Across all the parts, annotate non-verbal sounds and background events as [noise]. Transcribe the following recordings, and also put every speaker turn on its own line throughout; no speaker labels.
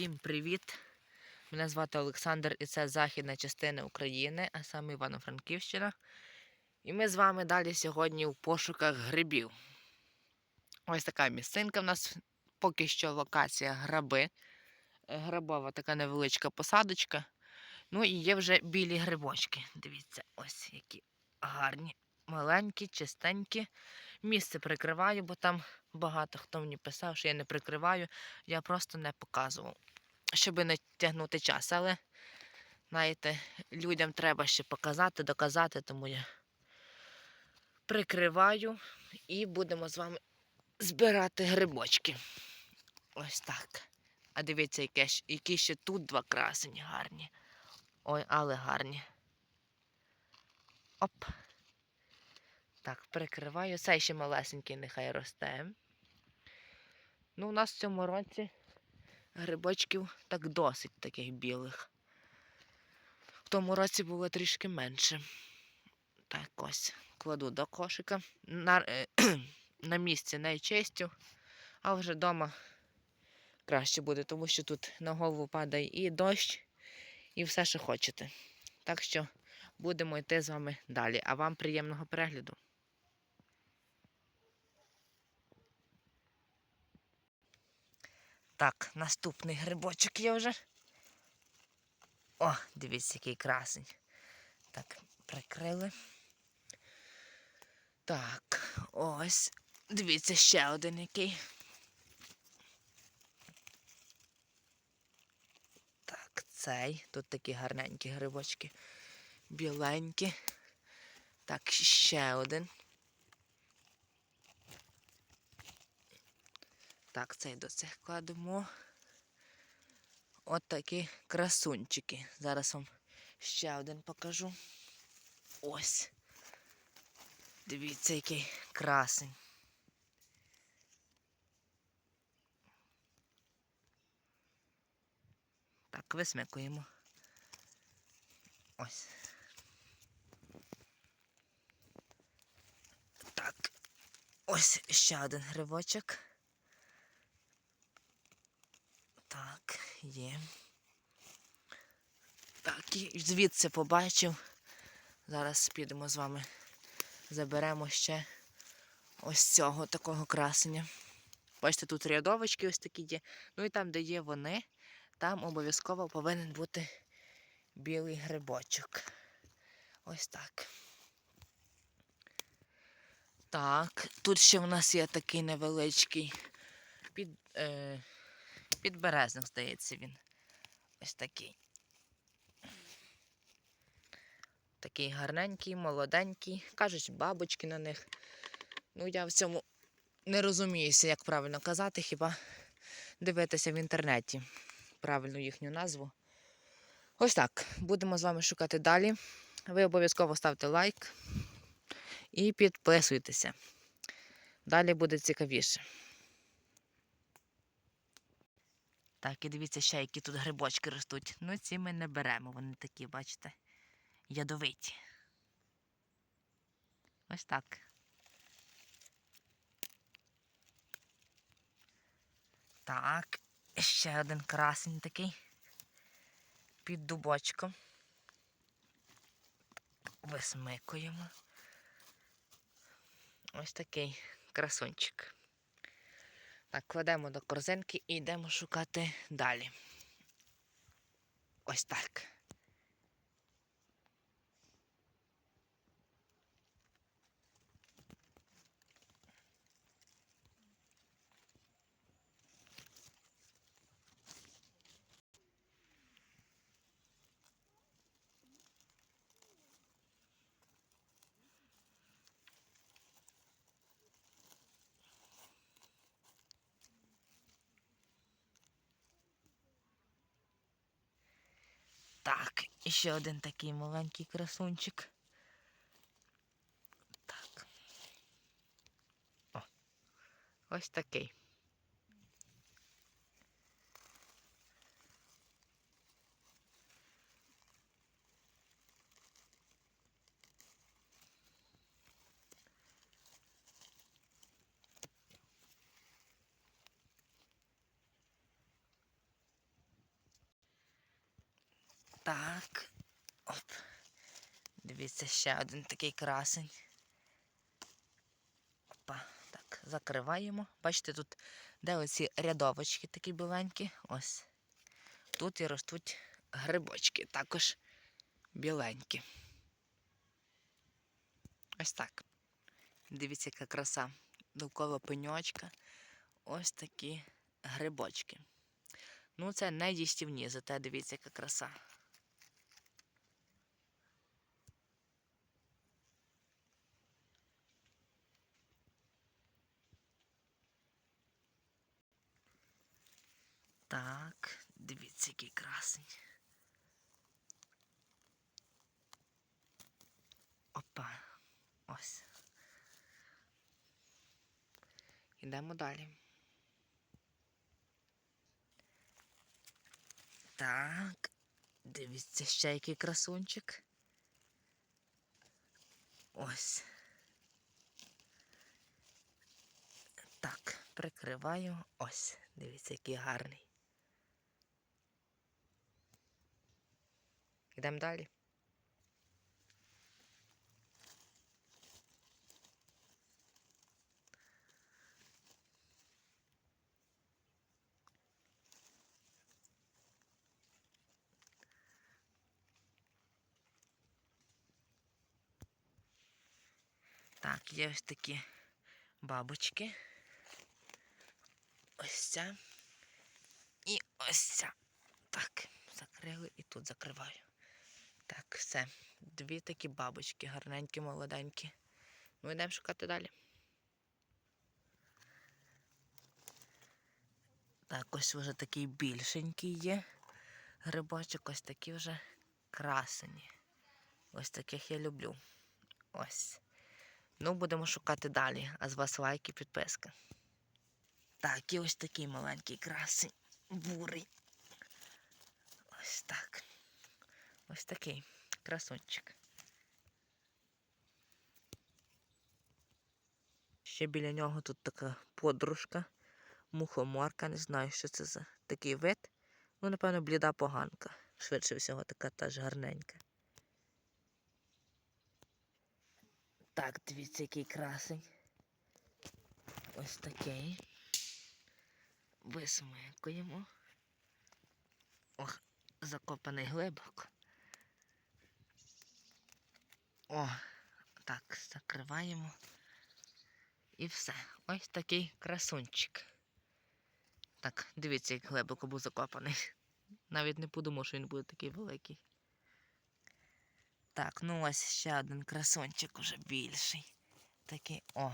Всім привіт! Мене звати Олександр і це західна частина України, а саме Івано-Франківщина. І ми з вами далі сьогодні в пошуках грибів. Ось така місцинка в нас поки що локація граби. Е, Грабова така невеличка посадочка. Ну і є вже білі грибочки. Дивіться, ось які гарні, маленькі, чистенькі. Місце прикриваю, бо там багато хто мені писав, що я не прикриваю. Я просто не показував, щоб не тягнути час. Але, знаєте, людям треба ще показати, доказати, тому я прикриваю і будемо з вами збирати грибочки. Ось так. А дивіться, яке, ж- які ще тут два красені гарні. Ой, але гарні. Оп. Так, прикриваю. Цей ще малесенький нехай росте. Ну, у нас в цьому році грибочків так досить таких білих. В тому році було трішки менше. Так ось кладу до кошика. На, е, [clears throat] на місці не чистю, а вже вдома краще буде, тому що тут на голову падає і дощ, і все, що хочете. Так що будемо йти з вами далі. А вам приємного перегляду. Так, наступний грибочок є вже. О, дивіться, який красень. Так, прикрили. Так, ось. Дивіться, ще один який. Так, цей. Тут такі гарненькі грибочки. Біленькі. Так, ще один. Так, цей до цих кладемо. От такі красунчики. Зараз вам ще один покажу. Ось. Дивіться, який красень. Так, висмикуємо. Ось. Так. Ось ще один грибочок. Так, є. Так, і звідси побачив. Зараз підемо з вами. Заберемо ще ось цього такого красення. Бачите, тут рядовочки ось такі є. Ну і там, де є вони, там обов'язково повинен бути білий грибочок. Ось так. Так, тут ще в нас є такий невеличкий під, е, підберезник, здається, він. Ось такий. Такий гарненький, молоденький. Кажуть, бабочки на них. Ну, я в цьому не розуміюся, як правильно казати, хіба дивитися в інтернеті правильну їхню назву. Ось так. Будемо з вами шукати далі. Ви обов'язково ставте лайк і підписуйтеся. Далі буде цікавіше. Так, і дивіться ще, які тут грибочки ростуть. Ну, ці ми не беремо, вони такі, бачите, ядовиті. Ось так. Так, ще один красень такий. Під дубочком. Висмикуємо. Ось такий красунчик. Так, кладемо до корзинки і йдемо шукати далі. Ось так. Так, і ще один такий маленький красунчик. Так. О, ось такий. Так. Оп. Дивіться, ще один такий красень. Опа. Так, закриваємо. Бачите, тут де оці рядовочки такі біленькі. Ось. Тут і ростуть грибочки, також біленькі. Ось так. Дивіться, яка краса. Довкола пеньочка. Ось такі грибочки. Ну, це не їстівні, зате дивіться, яка краса. Так, дивіться, який красень. Опа. Ось. Йдемо далі. Так. Дивіться, ще який красунчик. Ось. Так, прикриваю. Ось. Дивіться, який гарний. Йдемо далі. Так, є ось такі бабочки. Ось ця. І ось ця. Так, закрили і тут закриваю. Так, все. Дві такі бабочки, гарненькі, молоденькі. Ну, йдемо шукати далі. Так, ось вже такий більшенький є. Грибочок, ось такі вже красені. Ось таких я люблю. Ось. Ну, будемо шукати далі. А з вас лайк і підписка. Так, і ось такий маленький красень. Бурий. Ось так. Ось такий красунчик. Ще біля нього тут така подружка, мухоморка, не знаю, що це за такий вид. Ну, напевно, бліда поганка. Швидше всього, така теж гарненька. Так, дивіться, який красень. Ось такий. Висмикуємо. Ох, закопаний глибоко. О, так, закриваємо. І все. Ось такий красунчик. Так, дивіться, як глибоко був закопаний. Навіть не подумав, що він буде такий великий. Так, ну ось ще один красунчик уже більший. Такий, о,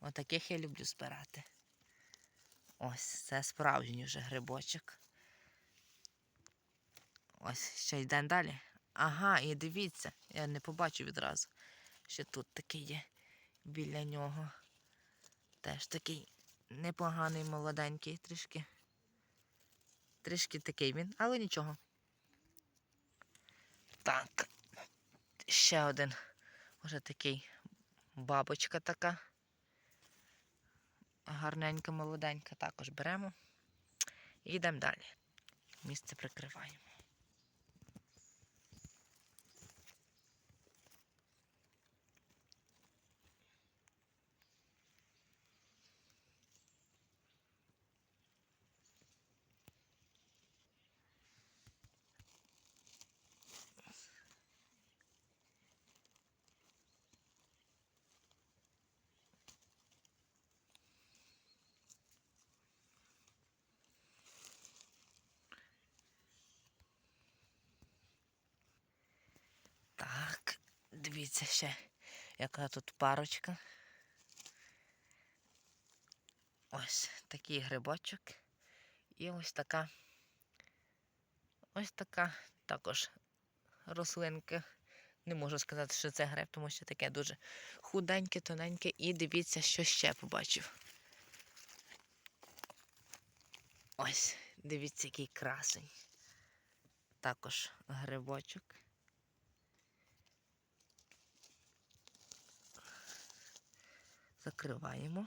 отаких я люблю збирати. Ось, це справжній вже грибочок. Ось, ще йдемо далі. Ага, і дивіться, я не побачу відразу, що тут такий є біля нього. Теж такий непоганий, молоденький, трішки. Трішки такий він, але нічого. Так, ще один вже такий бабочка така. Гарненька, молоденька, також беремо і йдемо далі. Місце прикриваємо. Так, дивіться ще, яка тут парочка. Ось такий грибочок. І ось така. Ось така також рослинка. Не можу сказати, що це гриб, тому що таке дуже худеньке, тоненьке. І дивіться, що ще побачив. Ось, дивіться, який красень. Також грибочок. Закриваємо.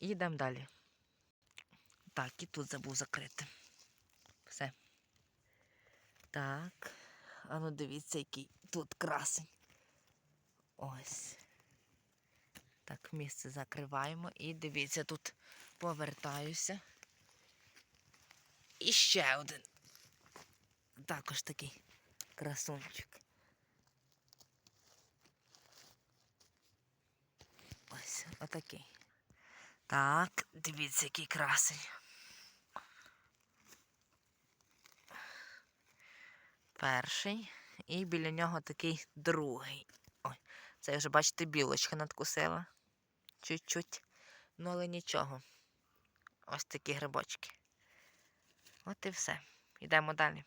І йдемо далі. Так, і тут забув закрити. Все. Так. А ну дивіться, який тут красень. Ось. Так, місце закриваємо і дивіться, тут повертаюся. І ще один. Також такий красунчик. Ось, отакий. Так, дивіться, який красень. Перший. І біля нього такий другий. Ой, це вже, бачите, білочка надкусила. Чуть-чуть. Ну, але нічого. Ось такі грибочки. От і все. Йдемо далі.